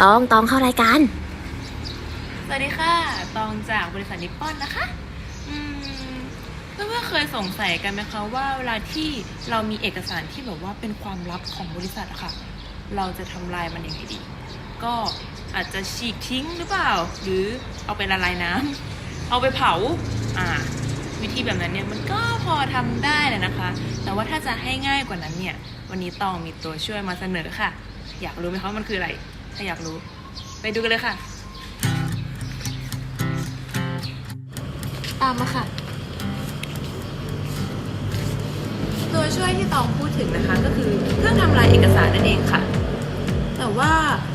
ตองตองเข้ารายการ สวัสดีค่ะ ตองจากบริษัทนิปปอนนะคะอืมเพื่อนๆเคยสงสัยกันไหมคะว่าเวลาที่เรามีเอกสารที่แบบว่าเป็นความลับของบริษัทอะค่ะ เราจะทำลายมันยังไงดี ก็อาจจะฉีกทิ้งหรือเปล่า หรือเอาไปละลายน้ำเอาไปเผาอ่า วิธีแบบนั้นเนี่ยมันก็พอทำได้แหละนะคะ แต่ว่าถ้าจะให้ง่ายกว่านั้นเนี่ย วันนี้ตองมีตัวช่วยมาเสนอค่ะ อยากรู้ไหมคะว่ามันคืออะไร ถ้าอยากรู้ ไปดูกันเลยค่ะ ตามมาค่ะ ตัวช่วยที่ตองพูดถึงนะคะ ก็คือเครื่องทำลายเอกสารนั่นเองค่ะ แต่ว่า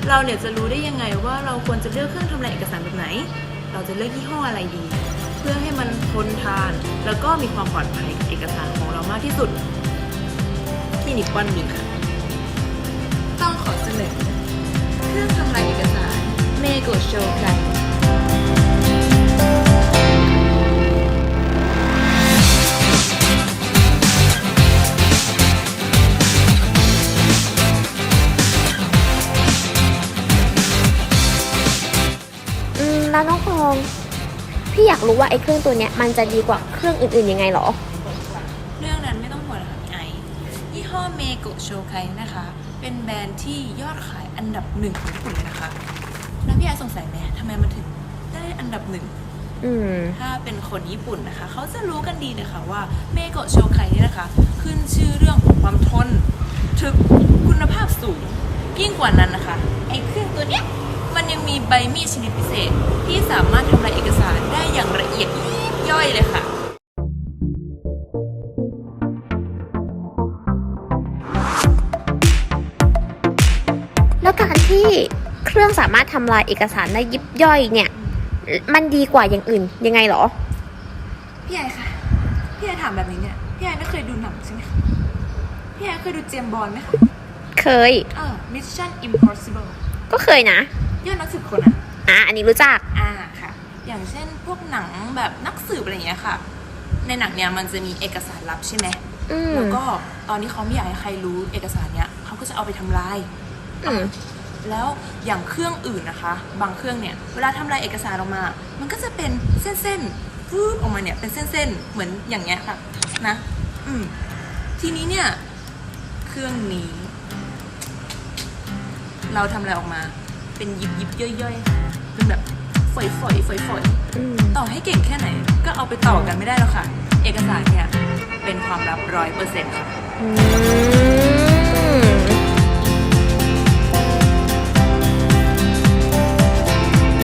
เราเนี่ยจะรู้ได้ยังไงว่าเราควรจะเลือกเครื่องทำลายเอกสารแบบไหน เราจะเลือกยี่ห้ออะไรดี เพื่อให้มันทนทาน แล้วก็มีความปลอดภัยกับเอกสารของเรามากที่สุดที่นิปปอนมีค่ะ ต้องขอเสนอ เครื่องทำลายเอกสารเมโกโชกันอืมแล้วน้องพองพี่อยากรู้ว่าไอ้เครื่องตัวเนี้ยมันจะดีกว่าเครื่องอื่นๆยังไงเหรอ เรื่องนั้น ยี่ห้อเมโกโชไคนะคะ เป็นแบรนด์ที่ยอดขายอันดับหนึ่งของญี่ปุ่นเลยนะคะ แล้วพี่ไอสงสัยไหมทำไมมันถึงได้อันดับหนึ่งอืมถ้าเป็นคนญี่ปุ่นนะคะ เขาจะรู้กันดีเลยค่ะว่าเมโกโชไคนี่นะคะ ขึ้นชื่อเรื่องของความทนถึกคุณภาพสูง ยิ่งกว่านั้นนะคะไอ้เครื่องตัวเนี้ยมันยังมีใบมีดชนิดพิเศษ ที่สามารถทำลายเอกสารได้อย่างละเอียดยิบย่อยเลยค่ะ แล้วการที่เครื่องสามารถทำลายเอกสารได้ยิบย่อยเนี่ย มันดีกว่าอย่างอื่นยังไงเหรอ พี่ไอค่ะ พี่ไอถามแบบนี้เนี่ย พี่ไอไม่เคยดูหนังใช่ไหมคะพี่ไอเคยดูเจมส์บอลไหมคะเคย เออ Mission Impossible ก็เคยนะยอดนักสืบคนอะอะอันนี้รู้จัก อ่าค่ะ อย่างเช่นพวกหนังแบบนักสืบอะไรอย่างเงี้ยค่ะ ในหนังเนี่ยมันจะมีเอกสารลับใช่ไหมอืมแล้วก็ตอนที่เขาไม่อยากให้ใครรู้เอกสารเนี้ยเขาก็จะเอาไปทำลาย อืม แล้วอย่างเครื่องอื่นนะคะ บางเครื่องเนี่ยเวลาทำลายเอกสารออกมา มันก็จะเป็นเส้นๆฟืบออกมาเนี่ยเป็นเส้นๆเหมือนอย่างเงี้ยค่ะนะอืมทีนี้เนี่ยเครื่องนี้ เราทำอะไรออกมา เป็นยิบยิบๆย่อยๆเป็นแบบฝอยฝอยฝอยฝอยๆ อืม ต่อให้เก่งแค่ไหนก็เอาไปต่อกันไม่ได้แล้วค่ะ เอกสารเนี่ย เป็นความลับร้อยเปอร์เซ็นต์ค่ะ อืม